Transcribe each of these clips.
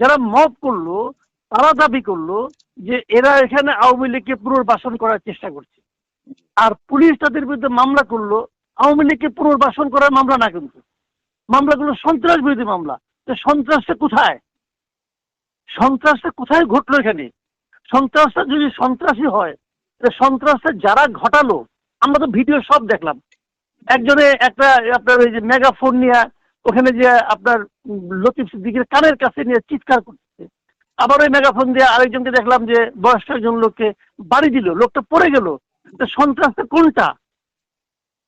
যারা মব করল, তারা দাবি করল যে এরা এখানে আওয়ামী লীগকে পুনর্বাসন করার চেষ্টা করছে। আর পুলিশ তাদের বিরুদ্ধে মামলা করল, আওয়ামী লীগকে পুনর্বাসন করার মামলা না কিন্তু। মামলাগুলো সন্ত্রাস বিরোধী মামলা। তো সন্ত্রাসটা কোথায়? সন্ত্রাসটা কোথায় ঘটলো এখানে? সন্ত্রাসটা যদি সন্ত্রাসী হয় সন্ত্রাসটা যারা ঘটালো, আমরা তো ভিডিও সব দেখলাম। একজনে একটা আপনার ওই যে মেগাফোন নিয়ে ওখানে যে আপনার লতিফ সিদ্দিকের কানের কাছে নিয়ে চিৎকার করছে। আবার ওই মেগাফোন দিয়ে আরেকজনকে দেখলাম যে বয়স্ক একজন লোককে বাড়ি দিল, লোকটা পড়ে গেল। সন্ত্রাসটা কোনটা?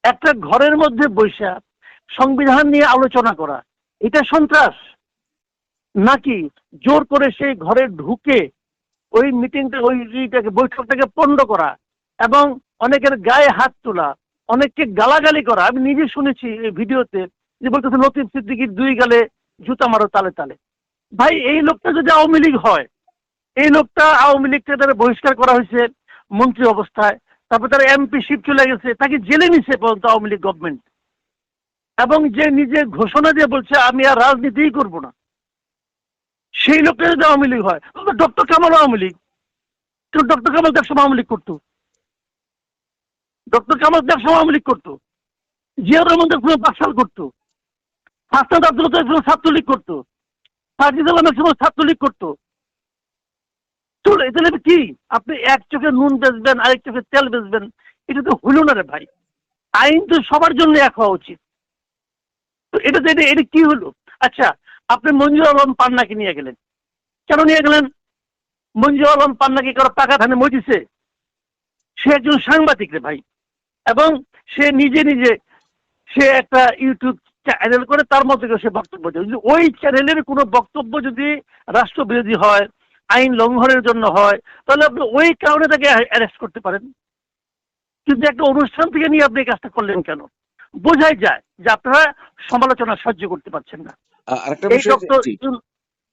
একটা ঘরের মধ্যে বৈশা সংবিধান নিয়ে আলোচনা করা, এটা সন্ত্রাস? নাকি জোর করে সেই ঘরে ঢুকে ওই মিটিংটা ওই বৈঠকটাকে পণ্ড করা এবং অনেকের গায়ে হাত তোলা, অনেককে গালাগালি করা? আমি নিজে শুনেছি এই ভিডিওতে যে বলতেছে, লতিফ সিদ্দিকির দুই গালে জুতা মারো তালে তালে। ভাই, এই লোকটা যদি আওয়ামী লীগ হয়, এই লোকটা আওয়ামী লীগকে তারা বহিষ্কার করা হয়েছে মন্ত্রী অবস্থায়, তারপর তারা এমপি শিপ চলে গেছে, তাকে জেলে নিছে পর্যন্ত আওয়ামী লীগ গভর্নমেন্ট এবং যে নিজে ঘোষণা দিয়ে বলছে, আমি আর রাজনীতিই করব না। সেই লোকটা যদি আওয়ামী লীগ হয় ডক্টর কামাল আওয়ামী লীগ। কিন্তু ডক্টর কামাল দেড় সময় আওয়ামী লীগ করতো। ডক্টর কামাল দেড় সময় আওয়ামী লীগ করতো। জিয়া রহমান দেড় সময় বাকশাল করতো। হাসনাদ আব্দুল সময় ছাত্রলীগ করতো। সাজিদ আলমের সময় ছাত্রলীগ করতো। চলে তাহলে কি? আপনি এক চোখে নুন বেচবেন, আরেক চোখে তেল বেচবেন, এটা তো হলো না রে ভাই। আইন তো সবার জন্য এক হওয়া উচিত। এটা তো, এটা এটা কি হলো? আচ্ছা আপনি মঞ্জুর আলম পান্নাকে নিয়ে গেলেন। কেন নিয়ে গেলেন? মঞ্জুর আলম পান্নাকে কারও পাকা ধানে মজিছে সে একজন সাংবাদিক রে ভাই। এবং সে নিজে নিজে, সে একটা ইউটিউব চ্যানেল করে তার মধ্যে করে সে বক্তব্য দেয়। যদি ওই চ্যানেলের কোনো বক্তব্য যদি রাষ্ট্রবিরোধী হয় আইন লঙ্ঘনের জন্য হয় তাহলে আপনি ওই কারণে তাকে অ্যারেস্ট করতে পারেন। কিন্তু একটা অনুষ্ঠান থেকে নিয়ে আপনি এই কাজটা করলেন কেন? বোঝাই যায় যে আপনারা সমালোচনা সহ্য করতে পারছেন না। এই ডক্টর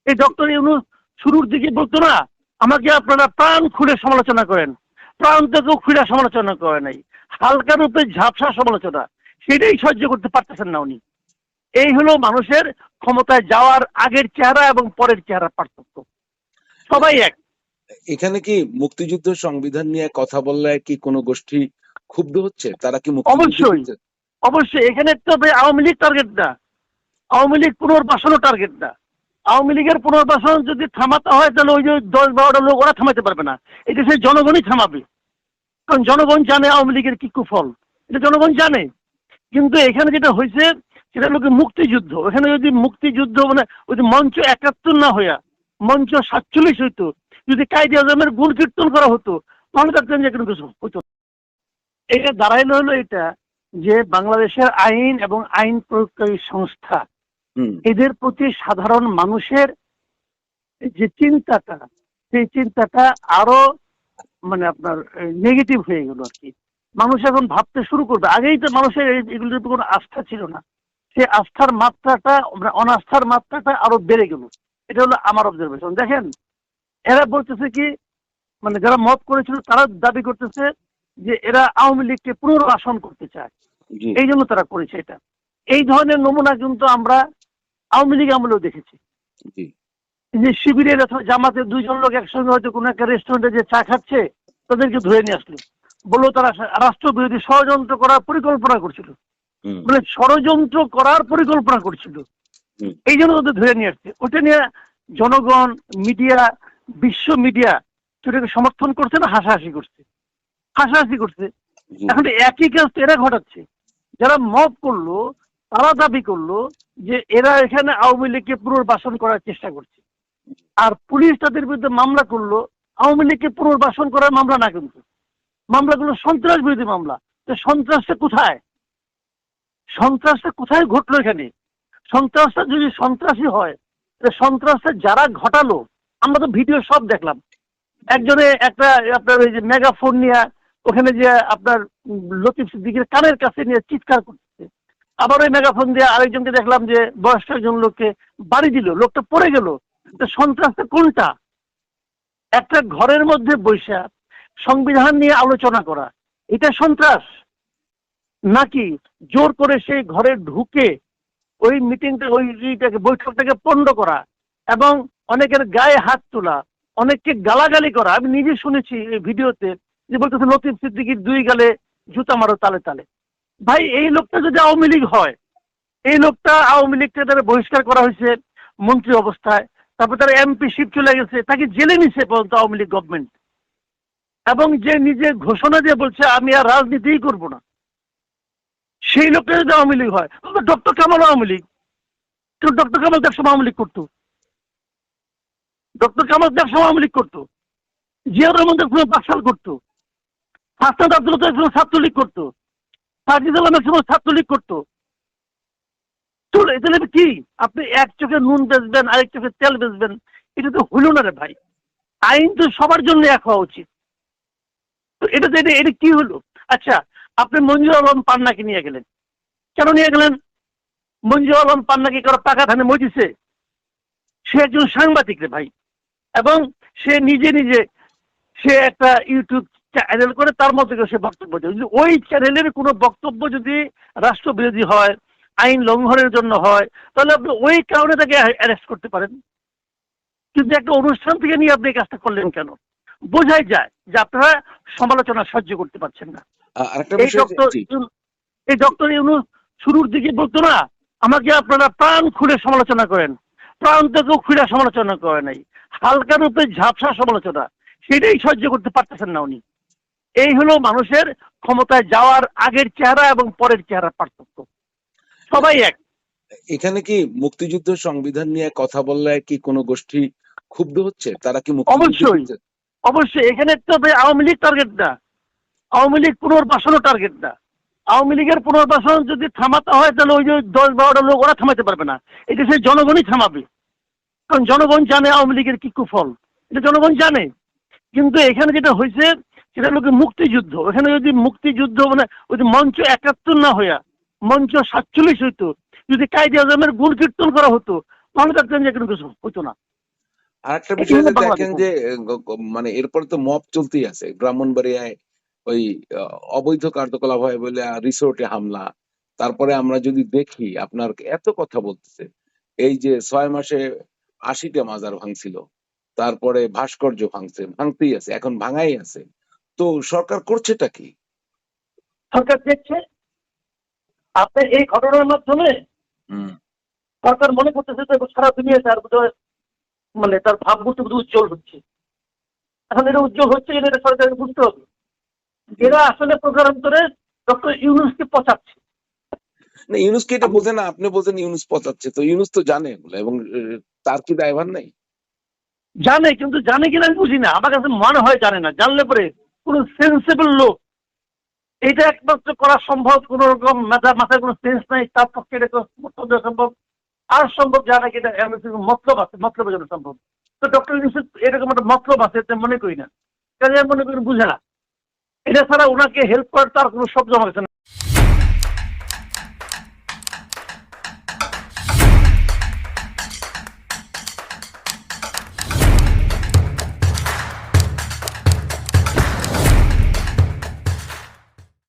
এই ডক্টর ইউনুস শুরুর দিকে বলতো না আমাকে আপনারা প্রাণ খুলে সমালোচনা করেন। প্রাণ থেকেও খুলে সমালোচনা করে নাই। হালকা রূপে ঝাপসা সমালোচনা। সেটাই সহ্য করতে পারতেছেন না উনি। এই হলো মানুষের ক্ষমতায় যাওয়ার আগের চেহারা এবং পরের চেহারা পার্থক্য। সবাই এক। এখানে কি মুক্তিযুদ্ধ সংবিধান নিয়ে কথা বললে কি কোনো গোষ্ঠী ক্ষুব্ধ হচ্ছে? তারা কি অবশ্যই। অবশ্যই। এখানে তবে আওয়ামী লীগ টার্গেট না। আওয়ামী লীগ পুনর্বাসনও টার্গেট না। আওয়ামী লীগের পুনর্বাসন যদি থামাতে হয় তাহলে ওই যে দশ বারোটা লোক ওরা থামাতে পারবে না। এটা সেই জনগণই থামাবে। কারণ জনগণ জানে আওয়ামী লীগের কি কুফল। এটা জনগণ জানে। কিন্তু এখানে যেটা হয়েছে সেটা হলো মুক্তিযুদ্ধ। এখানে যদি মুক্তিযুদ্ধ মানে ওই যে মঞ্চ একাত্তর না হইয়া মঞ্চ সাতচল্লিশ হইতো যদি কায়দি আজমের গুণ কীর্তন করা হতো তাহলে দেখতেন যে কোনো কিছু হতো এটা দাঁড়াইলো হলো এটা যে বাংলাদেশের আইন এবং আইন প্রয়োগকারী সংস্থা এদের প্রতি সাধারণ মানুষের যে চিন্তাটা সেই চিন্তাটা আরও মানে আপনার নেগেটিভ হয়ে গেল আর কি। মানুষ এখন ভাবতে শুরু করবে। আগেই তো মানুষের এগুলোর কোনো আস্থা ছিল না। সেই আস্থার মাত্রাটা মানে অনাস্থার মাত্রাটা আরও বেড়ে গেল। এটা হলো আমার অবজারভেশন দেখেন এরা বলতেছে কি মানে যারা মত করেছিল তারা দাবি করতেছে যে এরা আওয়ামী লীগকে পুনর্বাসন করতে চায়। এই জন্য তারা করেছে এটা। এই ধরনের নমুনা কিন্তু আমরা আওয়ামী লীগ আমলেও দেখেছি। যে শিবিরের অথবা জামাতের দুইজন লোক একসঙ্গে হয়তো কোনো একটা রেস্টুরেন্টে যে চা খাচ্ছে তাদেরকে ধরে নিয়ে আসলো। বলল তারা রাষ্ট্রবিরোধী ষড়যন্ত্র করার পরিকল্পনা করছিল। মানে ষড়যন্ত্র করার পরিকল্পনা করছিল। এই জন্য ওদের ধরে নিয়ে আসছে। ওটা নিয়ে জনগণ মিডিয়া বিশ্ব মিডিয়া সেটাকে সমর্থন করছে না হাসাহাসি করছে। হাসাহাসি করছে। এখন একই কাজ তো এরা ঘটাচ্ছে। যারা মব করল তারা দাবি করল যে এরা এখানে আওয়ামী লীগকে পুনর্বাসন করার চেষ্টা করছে। আর পুলিশ তাদের বিরুদ্ধে মামলা করল আওয়ামী লীগকে পুনর্বাসন করার মামলা না কিন্তু। মামলাগুলো সন্ত্রাস বিরোধী মামলা। তো সন্ত্রাসটা কোথায়? সন্ত্রাসটা কোথায় ঘটলো এখানে? সন্ত্রাসটা যদি সন্ত্রাসী হয় সন্ত্রাসটা যারা ঘটালো, আমরা তো ভিডিও সব দেখলাম। একজনে একটা আপনার ওই যে মেগাফোন নিয়ে, ওখানে যে আপনার লতিফ সিদ্দিকের কানের কাছে নিয়ে চিৎকার করছে। আবার ওই মেগাফোন দিয়ে আরেকজনকে দেখলাম যে বয়স্ক একজন লোককে বাড়ি দিল, লোকটা পড়ে গেল। সন্ত্রাসটা কোনটা? একটা ঘরের মধ্যে বৈশা সংবিধান নিয়ে আলোচনা করা। এটা সন্ত্রাস। নাকি জোর করে সেই ঘরে ঢুকে ওই মিটিংটা ওই বৈঠকটাকে পণ্ড করা এবং অনেকের গায়ে হাত তোলা, অনেককে গালাগালি করা। আমি নিজে শুনেছি এই ভিডিওতে যে বলতেছে, লতিফ সিদ্দিকির দুই গালে জুতা মারো তালে তালে। ভাই, এই লোকটা যদি আওয়ামী লীগ হয়, এই লোকটা আওয়ামী লীগকে তারা বহিষ্কার করা হয়েছে মন্ত্রী অবস্থায়, তারপর তার এমপি শিপ চলে গেছে, তাকে জেলে নিছে পর্যন্ত আওয়ামী লীগ গভর্নমেন্ট এবং যে নিজে ঘোষণা দিয়ে বলছে, আমি আর রাজনীতিই করব না। সেই যদি আওয়ামী লীগ হয় ডক্টর কামাল আওয়ামী লীগ। তো ডক্টর কামাল তো একসময় আওয়ামী লীগ করতো। ডক্টর কামাল তো একসময় আওয়ামী লীগ করতো। জিয়া রহমান তো একসময় বাকশাল করতো। হাসনাদ আব্দুল তো একসময় ছাত্রলীগ করতো। সাজিদ আলম একসময় ছাত্রলীগ করতো। তো এখানে কি? আপনি এক চোখে নুন বেচবেন, আরেক চোখে তেল বেচবেন, এটা তো হলো না রে ভাই। আইন তো সবার জন্য এক হওয়া উচিত। তো এটা তো এটা এটা কি হলো? আচ্ছা আপনি মঞ্জুর আলম পান্নাকে নিয়ে গেলেন। কেন নিয়ে গেলেন? মঞ্জুর আলম পান্নাকে কারও পাকা ধানে মজিছে সে? একজন সাংবাদিক রে ভাই। এবং সে নিজে নিজে সে একটা ইউটিউব চ্যানেল করে, তার মধ্যে সে বক্তব্য দেয়। ওই চ্যানেলের কোনো বক্তব্য যদি রাষ্ট্রবিরোধী হয়, আইন লঙ্ঘনের জন্য হয়, তাহলে আপনি ওই কারণে তাকে অ্যারেস্ট করতে পারেন। কিন্তু একটা অনুষ্ঠান থেকে নিয়ে আপনি এই কাজটা করলেন কেন? বোঝাই যায় যে আপনারা সমালোচনা সহ্য করতে পারছেন না। আরেকটা বিষয় এই ডক্টর ইউনুস শুরুর দিকে বলতো না আমাকে আপনারা প্রাণ খুলে সমালোচনা করেন। প্রাণ থেকেও খুলে সমালোচনা করে নাই। হালকা রূপে ঝাপসা সমালোচনা। সেটাই সহ্য করতে পারতেছেন না উনি। এই হলো মানুষের ক্ষমতায় যাওয়ার আগের চেহারা এবং পরের চেহারা পার্থক্য। সবাই এক। এখানে কি মুক্তিযুদ্ধ সংবিধান নিয়ে কথা বললে কি কোনো গোষ্ঠী ক্ষুব্ধ হচ্ছে? তারা কি অবশ্যই। অবশ্যই। এখানে তো আওয়ামী লীগ টার্গেট না। আওয়ামী লীগ পুনর্বাসনও টার্গেট না। আওয়ামী লীগের পুনর্বাসন যদি থামাতে হয় তাহলে ওই যে দশ বারোটা লোক ওরা থামাতে পারবে না। এটা সেই জনগণই থামাবে। কারণ জনগণ জানে আওয়ামী লীগের কি কুফল। এটা জনগণ জানে। কিন্তু এখানে যেটা হয়েছে সেটা হলো কি মুক্তিযুদ্ধ। এখানে যদি মুক্তিযুদ্ধ মানে ওই যে মঞ্চ একাত্তর না হইয়া মঞ্চ সাতচল্লিশ হইতো যদি কায়দে আজমের গুণ কীর্তন করা হতো তাহলে তার জন্য কোনো কিছু হতো না। আরেকটা এটা বিষয় যে দেখেন যে মানে এরপরে তো মব চলতেই আছে। ব্রাহ্মণবাড়িয়ায় ওই অবৈধ কার্যকলাপ হয় বলে রিসোর্টে হামলা। তারপরে আমরা যদি দেখি আপনার এত কথা বলতেছে এই যে ছয় মাসে আশিটা মাজার ভাঙছিল তারপরে ভাস্কর্য ভাঙছে ভাঙতেই আছে এখন ভাঙাই আছে। তো সরকার করছেটা কি? সরকার দেখছে। আপনার এই ঘটনার মাধ্যমে সরকার মনে করতেছে যে সারা দুনিয়া তার মানে তার ভাবমূর্তি উজ্জ্বল হচ্ছে। এখন এটা উজ্জ্বল হচ্ছে এটা সরকারকে বুঝতে হবে। এরা আসলে প্রকারান্তরে ডক্টর ইউনুসকে পচাচ্ছে। না ইউনুসকে এটা বোঝে না আপনি বোঝেন ইউনুস পচাচ্ছে তো ইউনুস তো জানে এবং তার কি দায়ভার নেই? জানে কিন্তু জানে কিনা আমি বুঝি না আমার কাছে মনে হয় জানে না জানলে পরে কোনো সেন্সেবল লোক এটা একমাত্র করা সম্ভব কোন রকম মাথা মাথায় কোনো সেন্স নাই তার পক্ষে এটা দেওয়া সম্ভব আর সম্ভব যা নাকি এটা মতলব আছে মতলবের জন্য সম্ভব। তো ডক্টর এরকম একটা মতলব আছে মনে করি না কাজে মনে করি বুঝে না। এটা ছাড়া ওনাকে হেল্প করার তার কোনো শব্দ আমার কাছে